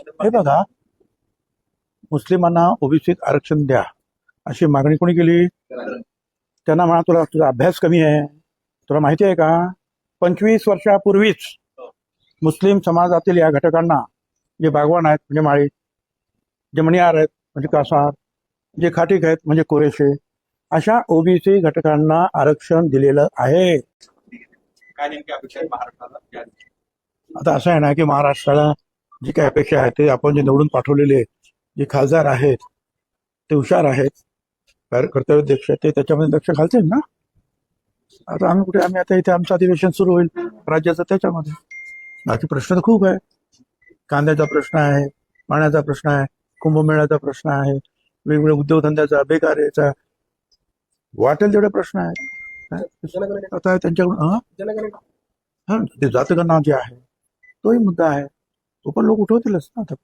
हे बघा. मुस्लिमांना ओबीसीत आरक्षण द्या. अशी मागणी कोणी केली? त्यांना म्हणा तुला तुझा अभ्यास कमी आहे. तुला माहिती आहे का? पंचवीस वर्षापूर्वीच मुस्लिम समाजातील या घटकांना जे बागवान आहेत म्हणजे माळी जे मणियार आहेत म्हणजे कासार जे खाटीक आहेत म्हणजे कोरेशे अशा ओबीसी घटकांना आरक्षण दिलेलं आहे. आता असं आहे ना की महाराष्ट्राला जी काही अपेक्षा आहे ते आपण जे निवडून पाठवलेले जे खासदार आहेत ते हुशार आहेत आहेत, ते त्याच्यामध्ये लक्ष घालतील ना? आता आम्ही कुठे आम्ही आता इथे आमचं अधिवेशन सुरू होईल राज्याचं त्याच्यामध्ये. बाकी प्रश्न तर खूप आहे कांद्याचा प्रश्न आहे पाण्याचा प्रश्न आहे कुंभमेळ्याचा प्रश्न आहे वेगवेगळ्या उद्योगधंद्याचा बेकारीचा. वाटेल तेवढे प्रश्न आहेत. आता त्यांच्याकडून हं? हा ते जातगणना जे आहे तोही मुद्दा आहे. तो पण लोक उठवतीलच ना आता.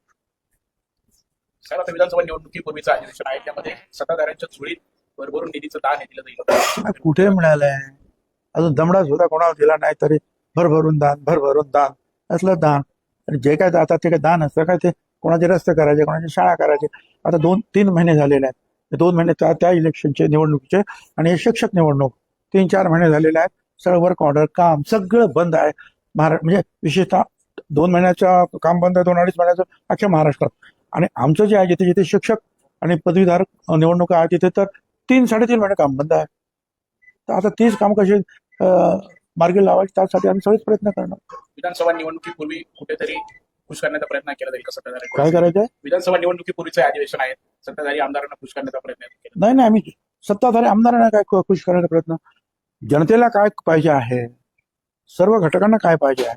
साहेब आता विधानसभा निवडणुकीपूर्वीचं अधिवेशन आहे. त्यामध्ये सत्ताधाऱ्यांच्या झुळीत भरभरून निधीचं दान हे दिलं जाईल. कुठे मिळालंय अजून दमडा सुद्धा कोणाला दिला नाही तरी भरभरून दान भरभरून दान. असलं दान. आणि जे काय जातात ते काय दान असतं काय ते कोणाचे रस्ते करायचे कोणाची शाळा करायचे. आता दोन तीन महिने झालेले आहेत. हे दोन महिने त्या त्या इलेक्शनचे निवडणुकीचे आणि हे शिक्षक निवडणूक तीन चार महिने झालेले आहेत. सगळं वर्क ऑर्डर काम सगळं बंद आहे. महाराष्ट्र म्हणजे विशेषतः दोन महिन्याचं काम बंद आहे दोन अडीच महिन्याचं अख्ख्या महाराष्ट्रात. आणि आमचं जे आहे जिथे जिथे शिक्षक आणि पदवीधारक निवडणुका आहेत तिथे तर तीन साडेतीन महिने काम बंद आहे. तर आता तीच काम कशी मार्गी लावायची त्यासाठी आम्ही सगळेच प्रयत्न करणार. विधानसभा निवडणुकीपूर्वी कुठेतरी खुश करण्याचा प्रयत्न केला जाईल का सत्ताधारी काय करायचं आहे विधानसभा निवडणुकीपूर्वीचे अधिवेशन आहे. सत्ताधारी आमदारांना खुश करण्याचा प्रयत्न केला. नाही नाही आम्ही सत्ताधारी आमदारांना काय खुश करण्याचा प्रयत्न? जनतेला काय पाहिजे आहे? सर्व घटकांना काय पाहिजे आहे?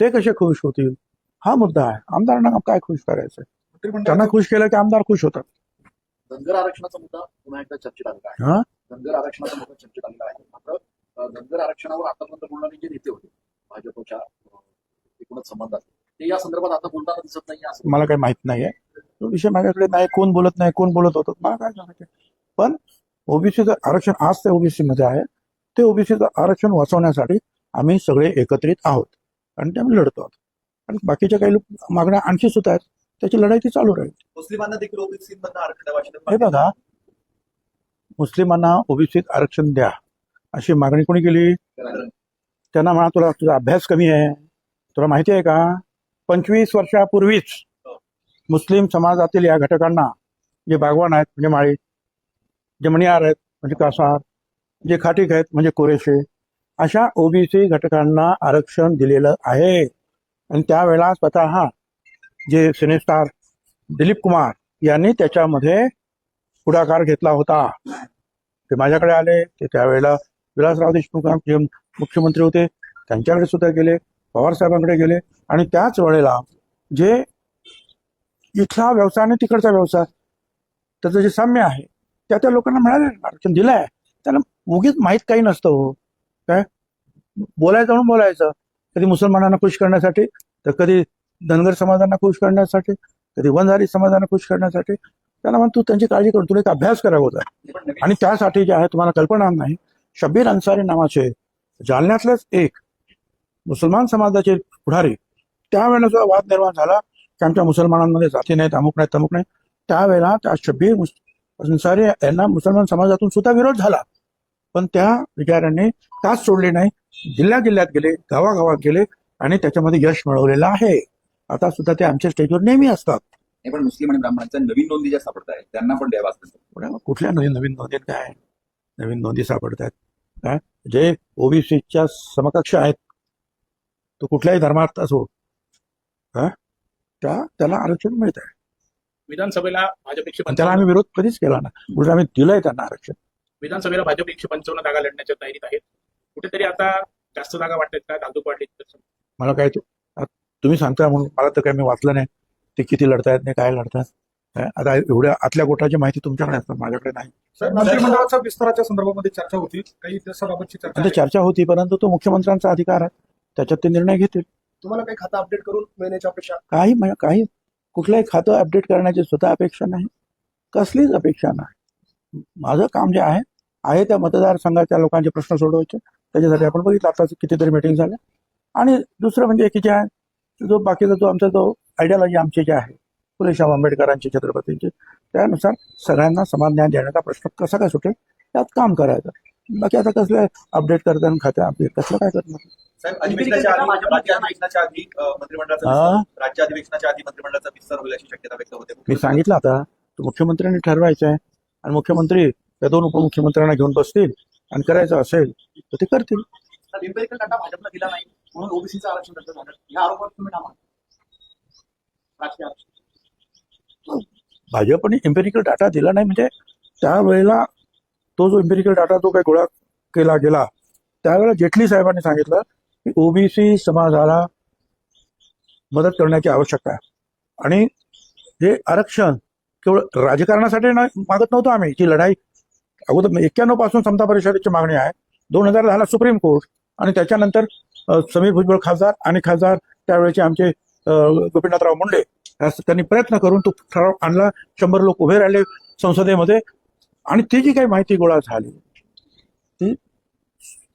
ते कसे खुश होतील? हा मुद्दा आहे. आमदारांना काय खुश करायचं? त्यांना खुश केलं की आमदार खुश होतात. धनगर आरक्षणाचा मुद्दा पुन्हा एकदा चर्चेत आलेला आहे. धनगर आरक्षणाचा मुद्दा चर्चेत आलेला आहे. मात्र धनगर आरक्षणावर आतापर्यंत बोलणारे जे नेते होते भाजपच्या एकूणच संबंधात ते या संदर्भात आता बोलताना दिसत नाही मला काही माहीत नाहीये. तो विषय माझ्याकडे नाही. कोण बोलत नाही कोण बोलत होतं? मला काय सांगायचं पण ओबीसीचं आरक्षण आज ते ओबीसी मध्ये आहे. ते ओबीसीचं आरक्षण वाचवण्यासाठी आम्ही सगळे एकत्रित आहोत. आणि ते आम्ही लढतो आहोत आणि बाकीच्या काही लोक मागण्या आणखी सुद्धा आहेत त्याची लढाई ती चालू राहील. मुस्लिमांना देखील ओबीसी मधनं आरक्षण भाषणात हे बघा मुस्लिमांना ओबीसीत आरक्षण द्या अशी मागणी कोणी केली? त्यांना म्हणा तुला तुझा अभ्यास कमी आहे तुला माहिती आहे का? पंचवीस वर्षापूर्वीच मुस्लिम समाजातील या घटकांना जे बागवान आहेत म्हणजे माळी जे मणियार आहेत म्हणजे कासार जे खाटीक आहेत म्हणजे कोरेशे अशा ओबीसी घटकांना आरक्षण दिलेलं आहे. आणि त्यावेळेला स्वतः जे सिनेस्टार दिलीप कुमार यांनी त्याच्यामध्ये पुढाकार घेतला होता. ते माझ्याकडे आले ते त्यावेळेला विलासराव देशमुख जे मुख्यमंत्री होते त्यांच्याकडे सुद्धा गेले पवार साहेबांकडे गेले. आणि त्याच वेळेला जे इथला व्यवसाय आणि तिकडचा व्यवसाय त्याचं जे साम्य आहे त्या त्या लोकांना मिळाले आरक्षण दिलं आहे त्यांना उगीच माहीत काही नसतं हो. काय? बोलायचं म्हणून बोलायचं. कधी मुसलमानांना खुश करण्यासाठी तर कधी धनगर समाजांना खुश करण्यासाठी कधी वंजारी समाजांना खुश करण्यासाठी. त्यांना म्हणतो त्यांची काळजी करून तुला एक अभ्यास करावा होता. आणि त्यासाठी जे आहे तुम्हाला कल्पना नाही. शब्बीर अन्सारी नावाचे जालन्यातलेच एक मुसलमान समाजाचे पुढारी त्यावेळेला जो वाद निर्माण झाला. की आमच्या मुसलमानांमध्ये जाती नाहीत अमुक नाहीत तमुक नाही त्यावेळेला त्या शब्बीर अन्सारी यांना मुसलमान समाजातून सुद्धा विरोध झाला. पण त्या विचारांनी तास सोडले नाही. जिल्ह्या जिल्ह्यात गेले गावागावात गेले आणि त्याच्यामध्ये यश मिळवलेलं आहे. आता सुद्धा ते आमच्या स्टेजवर नेहमी असतात. नाही पण मुस्लिम आणि ब्राह्मणांच्या नवीन नोंदी ज्या सापडत आहेत त्यांना पण द्यावा कुठल्या नवीन नवीन नोंदीत काय? नवीन नोंदी सापडत आहेत काय जे ओबीसीच्या समकक्ष आहेत तो कुठल्याही धर्मात असो हा? त्या त्याला आरक्षण मिळत आहे विधानसभेला भाजप एकशे पण त्याला आम्ही विरोध कधीच केला ना उलट आम्ही दिलंय त्यांना आरक्षण. विधानसभेला भाजप एकशे पंचावन्न जागा लढण्याच्या तयारीत आहेत. कुठेतरी आता जास्त जागा वाटतात का? धाकधूक वाढली मला काय तुम्ही सांगता म्हणून मला तर काय मी वाचलं नाही. ते किती लढतायत नाही काय लढतात? आता एवढ्या आतल्या गोटाची माहिती तुमच्याकडे असतात माझ्याकडे नाही. मंत्रिमंडळाच्या विस्ताराच्या संदर्भामध्ये चर्चा होती. काही त्याबाबतची चर्चा चर्चा होती परंतु तो मुख्यमंत्र्यांचा अधिकार आहे. त्याच्यात ते निर्णय घेतील. तुम्हाला काही खातं अपडेट करून मिळण्याची अपेक्षा? काही काही. कुठलंही खातं अपडेट करण्याची सुद्धा अपेक्षा नाही. कसलीच अपेक्षा नाही. माझं काम जे आहे आहे त्या मतदारसंघाच्या लोकांचे प्रश्न सोडवायचे. त्याच्यासाठी आपण बघितलं आता कितीतरी मिटिंग झाल्या. आणि दुसरं म्हणजे की जे आहे जो बाकीचा जो आमचा जो आयडियोलॉजी आमची जी आहे फुले शाहू आंबेडकरांची छत्रपतींची त्यानुसार सगळ्यांना समान न्याय देण्याचा प्रश्न कसा काय सुटेल त्यात काम करायचं. बाकी आता कसलं अपडेट करताना खात्या अपडेट कसलं काय करणार? साहेब अधिवेशनाच्या आधी राज्य अधिवेशनाच्या आधी अं, मंत्रिमंडळाचा हा? विस्तार- राज्य अधिवेशनाच्या आधी मंत्रिमंडळाचा विस्तार होईल अशी शक्यता व्यक्त होते. मी सांगितलं आता तो मुख्यमंत्र्यांनी ठरवायचं आहे आणि मुख्यमंत्री त्या दोन उपमुख्यमंत्र्यांना घेऊन बसतील आणि करायचं असेल तर ते करतील. भाजपने एम्पेरिकल डाटा दिला नाही म्हणजे त्यावेळेला तो जो एम्पेरिकल डाटा जो काही गोळा केला गेला त्यावेळेला जेटली साहेबांनी सांगितलं की ओबीसी समाजाला मदत करण्याची आवश्यकता आहे. आणि हे आरक्षण केवळ राजकारणासाठी मागत नव्हतो आम्ही. जी लढाई अगोदर एक्क्याण्णवपासून समता परिषदेची मागणी आहे. दोन हजार दहाला सुप्रीम कोर्ट आणि त्याच्यानंतर समीर भुजबळ खासदार आणि खासदार त्यावेळेचे आमचे गोपीनाथराव मुंडे त्यांनी प्रयत्न करून तो ठराव आणला. शंभर लोक उभे राहिले संसदेमध्ये आणि ती जी काही माहिती गोळा झाली ती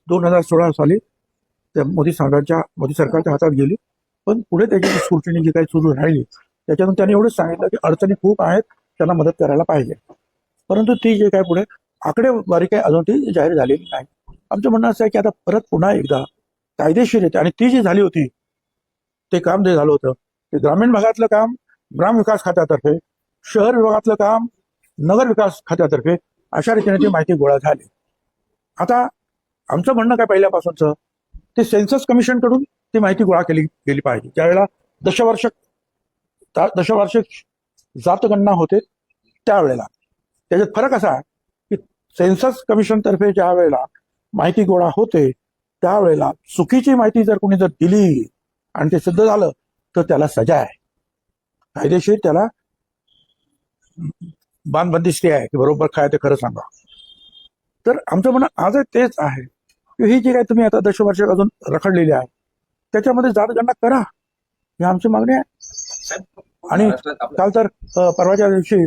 दोन हजार सोळा साली त्या मोदी सरकारच्या मोदी सरकारच्या हातात गेली. पण पुढे त्याची स्क्रुटिनी जी काही सुरू राहिली त्याच्यातून त्यांनी एवढंच सांगितलं की अडचणी खूप आहेत त्यांना मदत करायला पाहिजे. परंतु ती जे काय पुढे आकडेवारी काही अजून ती जाहीर झालेली नाही. आमचं म्हणणं असं आहे की आता परत पुन्हा एकदा कायदेशीर येते आणि ती जी झाली होती ते काम जे झालं होतं ते ग्रामीण भागातलं काम ग्राम विकास खात्यातर्फे शहर विभागातलं काम नगर विकास खात्यातर्फे अशा रीतीने ती माहिती गोळा झाली. आता आमचं म्हणणं काय पहिल्यापासूनचं ते सेन्सस कमिशनकडून ती माहिती गोळा केली गेली पाहिजे. ज्यावेळेला दशवार्षिक ता- दशवार्षिक जातगणना होते त्यावेळेला. त्याच्यात फरक असा आहे सेन्सस कमिशनतर्फे ज्या वेळेला माहिती गोळा होते त्यावेळेला चुकीची माहिती जर कोणी जर दिली आणि ते सिद्ध झालं तर त्याला सजा आहे. कायदेशीर त्याला बांधबंदिस्ती आहे की बरोबर काय ते खरं सांगा. तर आमचं म्हणणं आज तेच आहे की ही जी काय तुम्ही आता दशवर्ष अजून रखडलेली आहे त्याच्यामध्ये जातगणना करा. ही आमची मागणी आहे. आणि काल तर परवाच्या दिवशी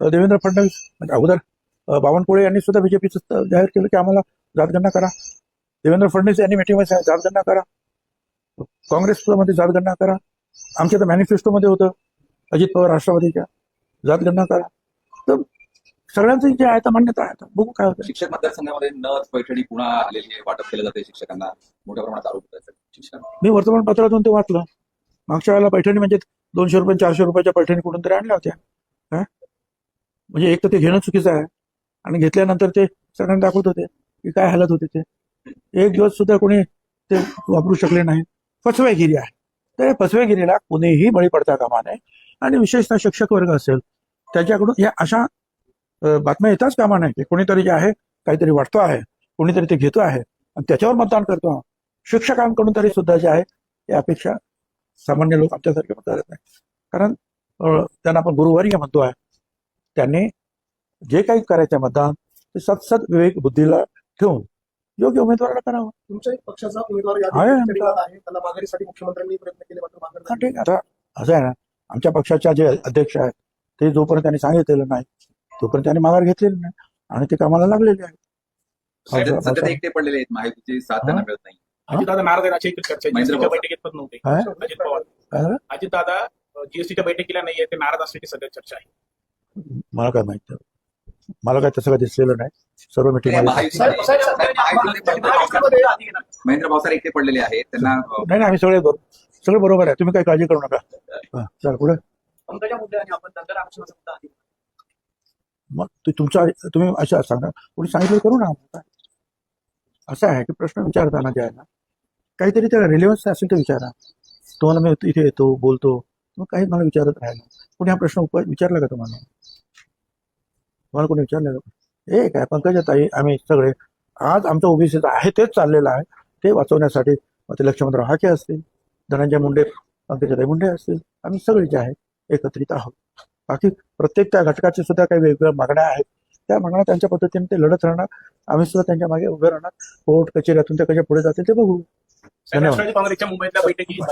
देवेंद्र फडणवीस म्हणजे अगोदर बावनकुळे यांनी सुद्धा बीजेपीचं जाहीर केलं की आम्हाला जातगणना करा. देवेंद्र फडणवीस यांनी मिटिंगमध्ये जातगणना करा. काँग्रेस मध्ये जातगणना करा. आमच्या तर मॅनिफेस्टोमध्ये होतं. अजित पवार राष्ट्रवादीच्या. जातगणना करा. तर सगळ्यांचं जे आहे तर मान्यता आहे. आता बघू काय होतं शिक्षक मतदारसंघामध्ये नथ पैठणी पुन्हा आलेली आहे. वाटप केलं जाते शिक्षकांना. मोठ्या प्रमाणात आरोप शिक्षकांना मी वर्तमानपत्रातून ते वाचलं. मागच्या वेळेला पैठणी म्हणजे दोनशे रुपये चारशे रुपयाच्या पैठणी कुठून तरी आणल्या होत्या. म्हणजे एक तर ते घेणं चुकीचं आहे. आणि घेतल्यानंतर ते सगळ्यांना दाखवत होते की काय हालत होते ते. एक दिवस सुद्धा कोणी ते वापरू शकले नाही फसवेगिरी आहे. तर फसवेगिरीला कोणीही बळी पडता कामा नये. आणि विशेषतः शिक्षक वर्ग असेल त्याच्याकडून या अशा बातम्या येताच कामा नाही की कोणीतरी जे आहे काहीतरी वाटतो आहे कोणीतरी ते घेतो आहे. आणि त्याच्यावर मतदान करतो. शिक्षकांकडून तरी सुद्धा जे आहे ही अपेक्षा सामान्य लोक आमच्यासारखे मतदार नाही कारण त्यांना आपण गुरुवारी म्हणतो आहे. त्यांनी जे काही करायचं मतदान ते सतसत विवेक बुद्धीला ठेवून योग्य उमेदवाराला करावं तुमच्या पक्षाचा उमेदवार आहे या आमचा. रिंगणात आहे त्याला माघारीसाठी मुख्यमंत्र्यांनी प्रयत्न केले मात्र माघार हा, झाली. ठीक आहे. आता असं आहे ना आमच्या पक्षाच्या जे अध्यक्ष आहेत ते जोपर्यंत त्यांनी सांगितलेलं नाही तोपर्यंत त्यांनी माघार घेतलेली नाही आणि ते कामाला लागलेले आहेत एकटे पडलेले आहेत महायुतीची साथ त्यांना मिळत नाही अजितदादा नाराज आहे चर्चा. बैठकीत पण नव्हते? अजित पवार? अजितदादा जीएसटीच्या बैठकीला नाहीये ते नाराज असल्याची सध्या चर्चा आहे मला काय माहीत. मला काय तसं काय दिसलेलं नाही. सर्व मिटिंग महेंद्र भावसार- एकटे पडलेले आहेत. त्यांना नाही नाही आम्ही सगळे सगळं बरोबर आहे. तुम्ही काही काळजी करू नका. हा, चला पुढे. मग ते तुमचा तुम्ही अशा सांगा. कोणी सांगितलं करू ना काय? असं आहे की प्रश्न विचारताना जे आहे ना काहीतरी त्याला रिलेव्हन्स असेल तर विचारा. तुम्हाला मी इथे येतो बोलतो. मग काही मला विचारत राहिलं कोणी हा प्रश्न उप विचारला का तुम्हाला? तुम्हाला कोणी विचारलं का हे काय पंकजा ताई? आम्ही सगळे. आज आमचं ओबीसीचं आहे तेच चाललेलं आहे. ते वाचवण्यासाठी ते लक्ष्मणराव हाके असतील धनंजय मुंडे पंकजाताई मुंडे असतील. आम्ही सगळे जे आहे एकत्रित आहोत. बाकी प्रत्येक त्या घटकाच्या सुद्धा काही वेगवेगळ्या मागण्या आहेत. त्या मागण्या त्यांच्या पद्धतीने ते लढत राहणार. आम्ही सुद्धा त्यांच्या मागे उभे राहणार. कोर्ट कचेऱ्यातून ते कशा पुढे जातील ते बघू. धन्यवाद. काँग्रेसच्या मुंबईतल्या बैठकीत